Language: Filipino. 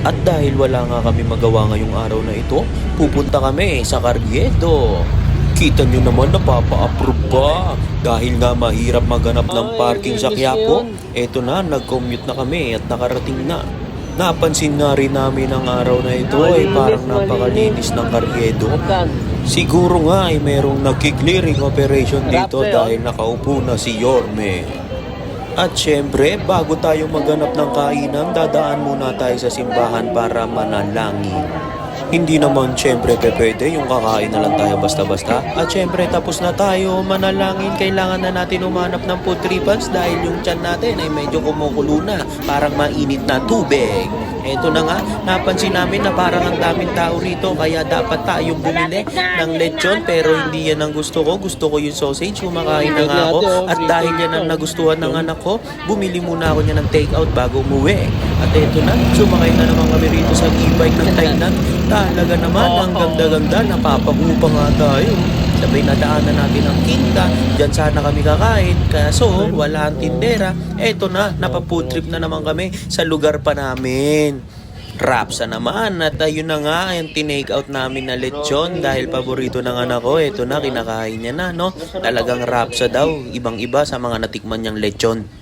At dahil wala nga kami magawa ngayong araw na ito, pupunta kami sa Carriedo. Kita nyo naman napapa-approve pa. Dahil nga mahirap maghanap ng parking sa Quiapo, eto na, nag-commute na kami at nakarating na. Napansin nga rin namin ang araw na ito ay parang napakalinis ng Carriedo. Siguro nga ay merong nagki-clearing operation dito oh. dahil nakaupo na si Yorme. At syempre, bago tayo maghanap ng kainan, dadaan muna tayo sa simbahan para manalangin. Hindi naman syempre pe pwede yung kakain na lang tayo basta-basta. At syempre tapos na tayo manalangin, kailangan na natin umanap ng food trippers dahil yung tiyan natin ay medyo kumukulo na, parang mainit na tubig. Eto na nga, napansin namin na parang ang daming tao rito kaya dapat tayong bumili ng lechon pero hindi yan ang gusto ko. Gusto ko yung sausage, kumakain na nga ako. At dahil yan ang nagustuhan ng anak ko, bumili muna ako niya ng takeout bago umuwi. At eto na, sumakay na naman kami rito sa e-bike ng Thailand. Talaga naman, ang ganda-ganda, napapakupa nga tayo. Sabay na daanan natin ang kinta, dyan sana kami kakain. Kaso, wala ang tindera. Eto na, napafood trip na naman kami sa lugar pa namin. Rapsa naman at ayun na nga yung tinake out namin na lechon dahil paborito ng anak ko. Ito na, kinakain niya na, no? Talagang rapsa daw, ibang iba sa mga natikman niyang lechon.